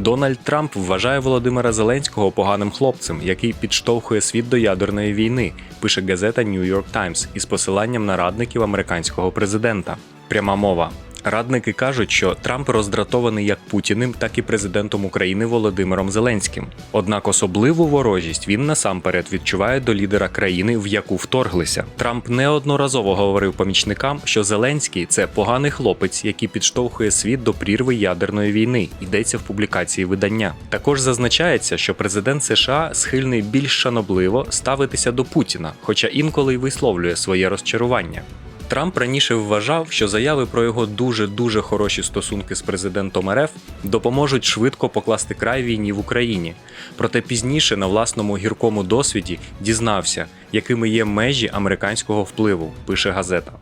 Дональд Трамп вважає Володимира Зеленського поганим хлопцем, який підштовхує світ до ядерної війни, пише газета New York Times із посиланням на радників американського президента. Пряма мова. Радники кажуть, що Трамп роздратований як Путіним, так і президентом України Володимиром Зеленським. Однак особливу ворожість він насамперед відчуває до лідера країни, в яку вторглися. Трамп неодноразово говорив помічникам, що Зеленський це поганий хлопець, який підштовхує світ до прірви ядерної війни. Йдеться в публікації видання. Також зазначається, що президент США схильний більш шанобливо ставитися до Путіна, хоча інколи й висловлює своє розчарування. Трамп раніше вважав, що заяви про його дуже дуже хороші стосунки з президентом РФ допоможуть швидко покласти край війні в Україні. Проте пізніше на власному гіркому досвіді дізнався, якими є межі американського впливу, пише газета.